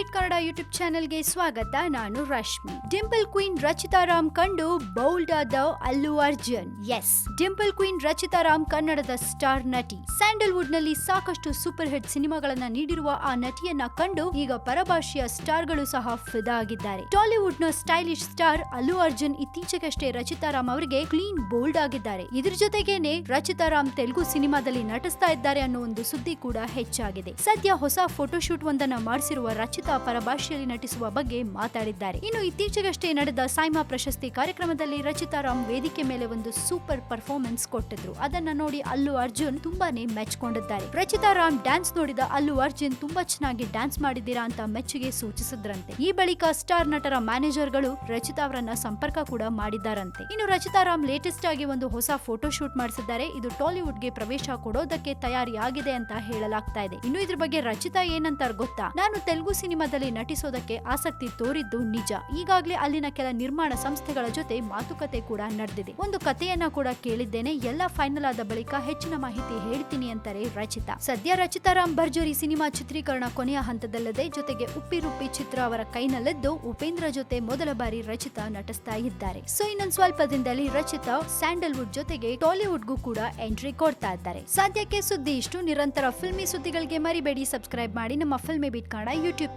Beet Kannada YouTube ಚಾನೆಲ್ಗೆ ಸ್ವಾಗತ, ನಾನು ರಶ್ಮಿ. ಡಿಂಪಲ್ ಕ್ವೀನ್ ರಚಿತಾ ರಾಮ್ ಕಂಡು ಬೌಲ್ಡ್ ಆದ Allu Arjun. Yes dimple queen Rachita Ram ಕನ್ನಡದ ಸ್ಟಾರ್ ನಟಿ. ಸ್ಯಾಂಡಲ್ವುಡ್ನಲ್ಲಿ ಸಾಕಷ್ಟು ಸೂಪರ್ ಹಿಟ್ ಸಿನಿಮಾಗಳನ್ನ ನೀಡಿರುವ ಆ ನಟಿಯನ್ನ ಕಂಡು ಈಗ ಪರಭಾಷೆಯ ಸ್ಟಾರ್ಗಳು ಸಹ ಫಿದಾ ಆಗಿದ್ದಾರೆ ಟಾಲಿವುಡ್ನ ಸ್ಟೈಲಿಶ್ ಸ್ಟಾರ್ ಅಲ್ಲು ಅರ್ಜುನ್ ಇತ್ತೀಚೆಗಷ್ಟೇ ರಚಿತಾ ರಾಮ್ ಅವರಿಗೆ ಕ್ಲೀನ್ ಬೋಲ್ಡ್ ಆಗಿದ್ದಾರೆ. ಇದ್ರ ಜೊತೆಗೇನೆ ರಚಿತಾ ರಾಮ್ ತೆಲುಗು ಸಿನಿಮಾದಲ್ಲಿ ನಟಿಸ್ತಾ ಇದ್ದಾರೆ ಅನ್ನೋ ಒಂದು ಸುದ್ದಿ ಕೂಡ ಹೆಚ್ಚಾಗಿದೆ. ಸದ್ಯ ಹೊಸ ಫೋಟೋಶೂಟ್ ಒಂದನ್ನ ಮಾಡಿಸಿರುವ ರಚಿತಾ ಪರಭಾಷೆಯಲ್ಲಿ ನಟಿಸುವ ಬಗ್ಗೆ ಮಾತಾಡಿದ್ದಾರೆ. ಇನ್ನು ಇತ್ತೀಚೆಗಷ್ಟೇ ನಡೆದ ಸಾಯ್ಮಾ ಪ್ರಶಸ್ತಿ ಕಾರ್ಯಕ್ರಮದಲ್ಲಿ ರಚಿತಾ ರಾಮ್ ವೇದಿಕೆ ಮೇಲೆ ಒಂದು ಸೂಪರ್ ಪರ್ಫಾರ್ಮೆನ್ಸ್ ಕೊಟ್ಟಿದ್ರು. ಅದನ್ನ ನೋಡಿ ಅಲ್ಲು ಅರ್ಜುನ್ ತುಂಬಾನೇ ಮೆಚ್ಕೊಂಡಿದ್ದಾರೆ. ರಚಿತಾ ರಾಮ್ ಡ್ಯಾನ್ಸ್ ನೋಡಿದ ಅಲ್ಲು ಅರ್ಜುನ್ ತುಂಬಾ ಚೆನ್ನಾಗಿ ಡ್ಯಾನ್ಸ್ ಮಾಡಿದ್ದೀರಾ ಅಂತ ಮೆಚ್ಚುಗೆ ಸೂಚಿಸಿದ್ರಂತೆ. ಈ ಬಳಿಕ ಸ್ಟಾರ್ ನಟರ ಮ್ಯಾನೇಜರ್ಗಳು ರಚಿತಾ ಅವರನ್ನ ಸಂಪರ್ಕ ಕೂಡ ಮಾಡಿದ್ದಾರಂತೆ. ಇನ್ನು ರಚಿತಾ ರಾಮ್ ಲೇಟೆಸ್ಟ್ ಆಗಿ ಒಂದು ಹೊಸ ಫೋಟೋ ಶೂಟ್ ಮಾಡಿಸಿದ್ದಾರೆ. ಇದು ಟಾಲಿವುಡ್ಗೆ ಪ್ರವೇಶ ಕೊಡೋದಕ್ಕೆ ತಯಾರಿಯಾಗಿದೆ ಅಂತ ಹೇಳಲಾಗ್ತಾ ಇದೆ. ಇನ್ನು ಇದ್ರ ಬಗ್ಗೆ ರಚಿತಾ ಏನಂತಾರ ಗೊತ್ತಾ? ನಾನು ತೆಲುಗು ಸಿನಿಮಾದಲ್ಲಿ ನಟಿಸೋದಕ್ಕೆ ಆಸಕ್ತಿ ತೋರಿದ್ದು ನಿಜ. ಈಗಾಗಲೇ ಅಲ್ಲಿನ ಕೆಲ ನಿರ್ಮಾಣ ಸಂಸ್ಥೆಗಳ ಜೊತೆ ಮಾತುಕತೆ ಕೂಡ ನಡೆದಿದೆ. ಒಂದು ಕಥೆಯನ್ನ ಕೂಡ ಕೇಳಿದ್ದೇನೆ. ಎಲ್ಲ ಫೈನಲ್ ಆದ ಬಳಿಕ ಹೆಚ್ಚಿನ ಮಾಹಿತಿ ಹೇಳ್ತೀನಿ ಅಂತಾರೆ ರಚಿತಾ. ಸದ್ಯ ರಚಿತಾ ರಾಮ್ ಭರ್ಜರಿ ಸಿನಿಮಾ ಚಿತ್ರೀಕರಣ ಕೊನೆಯ ಹಂತದಲ್ಲದೆ ಜೊತೆಗೆ ಉಪ್ಪಿರುಪ್ಪಿ ಚಿತ್ರ ಅವರ ಕೈನಲ್ಲಿದ್ದು ಉಪೇಂದ್ರ ಜೊತೆ ಮೊದಲ ಬಾರಿ ರಚಿತಾ ನಟಿಸ್ತಾ ಇದ್ದಾರೆ. ಸೊ, ಇನ್ನೊಂದು ಸ್ವಲ್ಪ ದಿನದಲ್ಲಿ ರಚಿತಾ ಸ್ಯಾಂಡಲ್ವುಡ್ ಜೊತೆಗೆ ಟಾಲಿವುಡ್ಗೂ ಕೂಡ ಎಂಟ್ರಿ ಕೊಡ್ತಾ ಇದ್ದಾರೆ. ಸದ್ಯಕ್ಕೆ ಸುದ್ದಿ ಇಷ್ಟು. ನಿರಂತರ ಫಿಲ್ಮಿ ಸುದ್ದಿಗಳಿಗೆ ಮರಿಬೇಡಿ. ಸಬ್ಸ್ಕ್ರೈಬ್ ಮಾಡಿ. ನಮ್ಮ ಫಿಲ್ಮಿ ಬೀಟ್ ಕನ್ನಡ ಯೂಟ್ಯೂಬ್